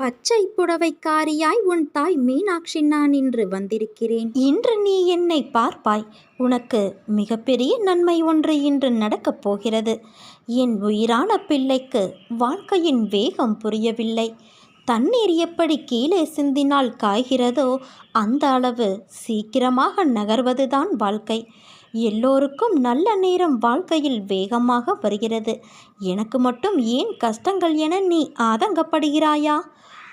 பச்சை புடவைக்காரியாய் உன் தாய் மீனாட்சி நான் இன்று வந்திருக்கிறேன். இன்று நீ என்னை பார்ப்பாய். உனக்கு மிகப்பெரிய நன்மை ஒன்று இன்று நடக்கப் போகிறது. என் உயிரான பிள்ளைக்கு வாழ்க்கையின் வேகம் புரியவில்லை. தண்ணீர் எப்படி கீழே சிந்தினால் காய்கிறதோ அந்த அளவு சீக்கிரமாக நகர்வதுதான் வாழ்க்கை. எல்லோருக்கும் நல்ல நேரம் வாழ்க்கையில் வேகமாக வருகிறது. எனக்கு மட்டும் ஏன் கஷ்டங்கள் என நீ ஆதங்கப்படுகிறாயா?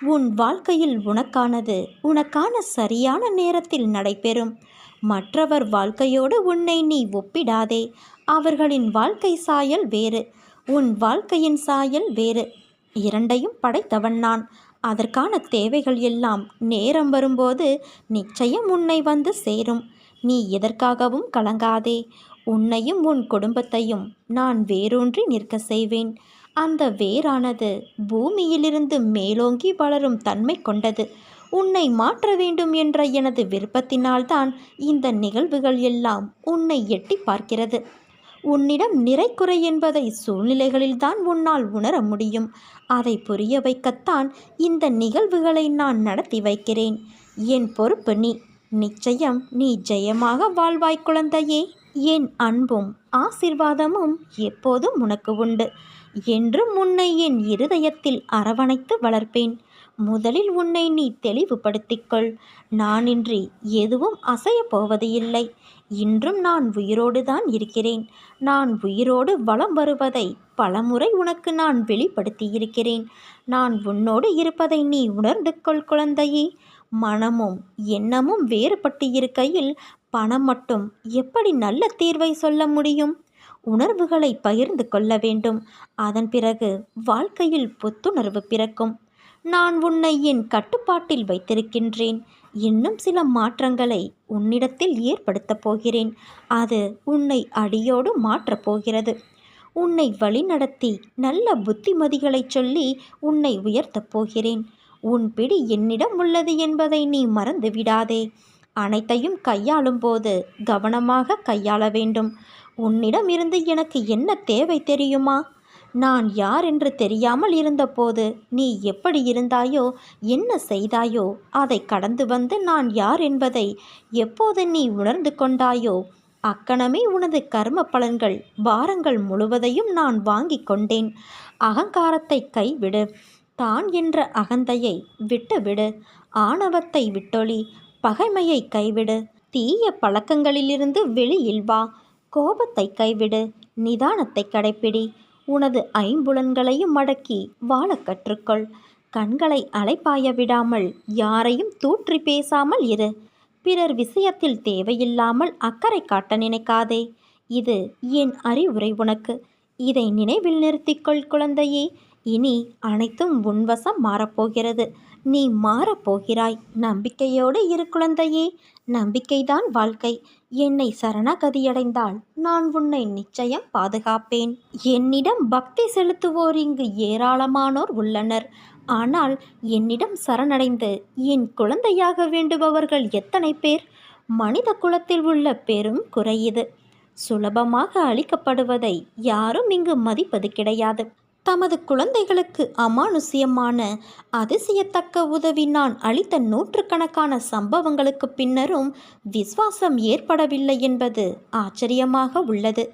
உன் வாழ்க்கையில் உனக்கானது உனக்கான சரியான நேரத்தில் நடைபெறும். மற்றவர் வாழ்க்கையோடு உன்னை நீ ஒப்பிடாதே. அவர்களின் வாழ்க்கை சாயல் வேறு உன் வாழ்க்கையின் சாயல் வேறு. இரண்டையும் படைத்தவன் நான். அதற்கான தேவைகள் எல்லாம் நேரம் வரும்போது நிச்சயம் உன்னை வந்து சேரும். நீ எதற்காகவும் கலங்காதே. உன்னையும் உன் குடும்பத்தையும் நான் வேரூன்றி நிற்க செய்வேன். அந்த வேரானது பூமியிலிருந்து மேலோங்கி வளரும் தன்மை கொண்டது. உன்னை மாற்ற வேண்டும் என்ற எனது விருப்பத்தினால்தான் இந்த நிகழ்வுகள் எல்லாம் உன்னை எட்டி பார்க்கிறது. உன்னிடம் நிறைக்குறை என்பதை சூழ்நிலைகளில்தான் உன்னால் உணர முடியும். அதை புரிய வைக்கத்தான் இந்த நிகழ்வுகளை நான் நடத்தி வைக்கிறேன். என் பொறுப்பு நீ. நிச்சயம் நீ ஜெயமாக வாழ்வாய் குழந்தையே. என் அன்பும் ஆசிர்வாதமும் எப்போதும் உனக்கு உண்டு. என்றும் உன்னை என் இருதயத்தில் அரவணைத்து வளர்ப்பேன். முதலில் உன்னை நீ தெளிவுபடுத்திக்கொள். நானின்றி எதுவும் அசையப் போவது இல்லை. இன்றும் நான் உயிரோடு தான் இருக்கிறேன். நான் உயிரோடு வளம் வருவதை பலமுறை உனக்கு நான் வெளிப்படுத்தியிருக்கிறேன். நான் உன்னோடு இருப்பதை நீ உணர்ந்து கொள் குழந்தையே. மனமும் எண்ணமும் வேறுபட்டு இருக்கையில் பணம் மட்டும் எப்படி நல்ல தீர்வை சொல்ல முடியும்? உணர்வுகளை பகிர்ந்து கொள்ள வேண்டும். அதன் பிறகு வாழ்க்கையில் புத்துணர்வு பிறக்கும். நான் உன்னை என் கட்டுப்பாட்டில் வைத்திருக்கின்றேன். இன்னும் சில மாற்றங்களை உன்னிடத்தில் ஏற்படுத்தப் போகிறேன். அது உன்னை அடியோடு மாற்றப் போகிறது. உன்னை வழிநடத்தி நல்ல புத்திமதிகளை சொல்லி உன்னை உயர்த்தப் போகிறேன். உன் பிடி என்னிடம் உள்ளது என்பதை நீ மறந்து விடாதே. அனைத்தையும் கையாளும் போது கவனமாக கையாள வேண்டும். உன்னிடம் இருந்து எனக்கு என்ன தேவை தெரியுமா? நான் யார் என்று தெரியாமல் இருந்தபோது நீ எப்படி இருந்தாயோ என்ன செய்தாயோ அதை கடந்து வந்து நான் யார் என்பதை எப்போது நீ உணர்ந்து கொண்டாயோ அக்கணமே உனது கர்ம பலன்கள் பாரங்கள் முழுவதையும் நான் வாங்கி கொண்டேன். அகங்காரத்தை கைவிடு. தான் என்ற அகந்தையை விட்டுவிடு. ஆணவத்தை விட்டொளி பகைமையை கைவிடு. தீய பழக்கங்களிலிருந்து வெளியில் வா. கோபத்தை கைவிடு. நிதானத்தை கடைப்பிடி. உனது ஐம்புலன்களையும் மடக்கி வாழ கற்றுக்கொள். கண்களை அலைப்பாய விடாமல் யாரையும் தூற்றி பேசாமல் இரு. பிறர் விஷயத்தில் தேவையில்லாமல் அக்கறை காட்ட நினைக்காதே. இது என் அறிவுரை உனக்கு. இதை நினைவில் நிறுத்திக்கொள் குழந்தையே. இனி அனைத்தும் உன்வசம் மாறப்போகிறது. நீ மாறப்போகிறாய். நம்பிக்கையோடு இரு குழந்தையே. நம்பிக்கைதான் வாழ்க்கை. என்னை சரணகதியடைந்தால் நான் உன்னை நிச்சயம் பாதுகாப்பேன். என்னிடம் பக்தி செலுத்துவோர் இங்கு ஏராளமானோர் உள்ளனர். ஆனால் என்னிடம் சரணடைந்து என் குழந்தையாக வேண்டுபவர்கள் எத்தனை பேர்? மனித குலத்தில் உள்ள பெரும் குறையுது சுலபமாக அளிக்கப்படுவதை யாரும் இங்கு மதிப்பது கிடையாது. தமது குழந்தைகளுக்கு அமானுஷ்யமான அதிசயத்தக்க உதவி நான் அளித்த நூற்றுக்கணக்கான சம்பவங்களுக்கு பின்னரும் விஸ்வாசம் ஏற்படவில்லை என்பது ஆச்சரியமாக உள்ளது.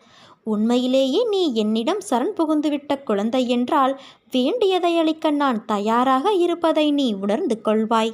உண்மையிலேயே நீ என்னிடம் சரண் புகுந்துவிட்ட குழந்தை என்றால் வேண்டியதை அளிக்க நான் தயாராக இருப்பதை நீ உணர்ந்து கொள்வாய்.